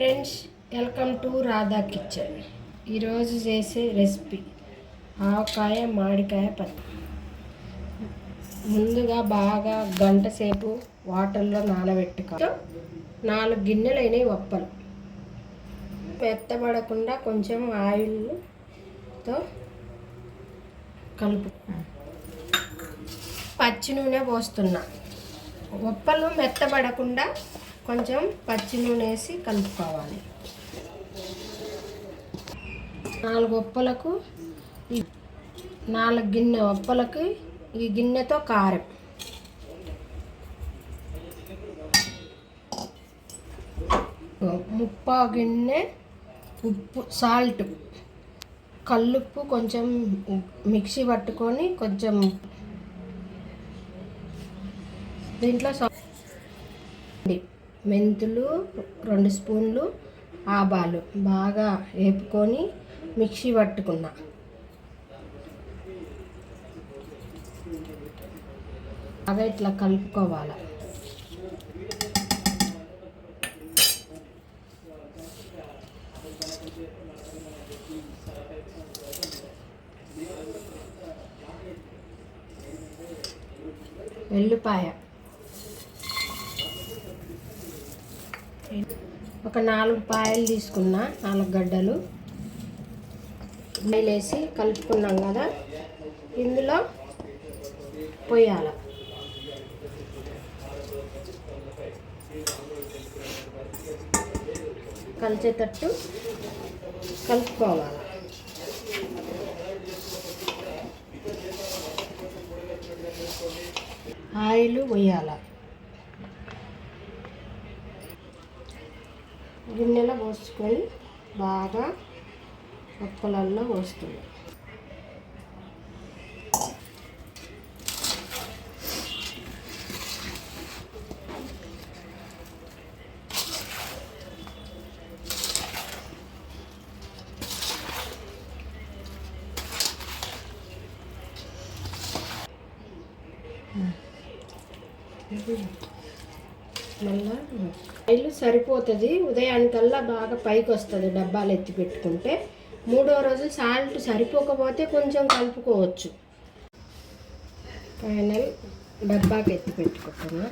Friends welcome to Radha kitchen. ఈరోజు చేసే recipe ఆవకాయ మామిడికాయ పత్తి ముందుగా బాగా గంట సేపు వాటర్లో నానబెట్టుకో నాలుగు గిన్నెలైనవి వప్పలు. ఒప్పలు మెత్తబడకుండా కొంచెం ఆయిల్తో కలుపు. పచ్చి నూనె పోస్తున్నా. ఒప్పలు మెత్తబడకుండా కొంచెం పచ్చి నూనె వేసి కలుపుకోవాలి. నాలుగు ఉప్పలకు ఈ నాలుగు గిన్నె ఉప్పలకి ఈ గిన్నెతో కారం. ముప్పా గిన్నె ఉప్పు సాల్ట్. కల్లుప్పు కొంచెం మిక్సీ పట్టుకొని కొంచెం దీంట్లో సా- మెంతులు రెండు స్పూన్లు ఆవాలు బాగా వేపుకొని మిక్సీ పట్టుకున్నా. బాగా ఇట్లా కలుపుకోవాలి. వెల్లుపాయ. ఒక నాలుగు పాయలు తీసుకున్న నాలుగు గడ్డలు. వేసి కలుపుకున్నాం కదా ఇందులో పొయ్యాల. కలిసేటట్టు కలుపుకోవాలి. ఆయిల్ పోయాల గిన్నెలో పోసుకొని బాగా ఉప్పలల్లో పోస్తుంది. మళ్ళా ఆయిల్ సరిపోతుంది. ఉదయానికల్లా బాగా పైకి వస్తుంది డబ్బాలు ఎత్తి పెట్టుకుంటే. మూడో రోజు సాల్ట్ సరిపోకపోతే కొంచెం కలుపుకోవచ్చు. ఫైనల్ డబ్బాకి ఎత్తి పెట్టుకుంటున్నా.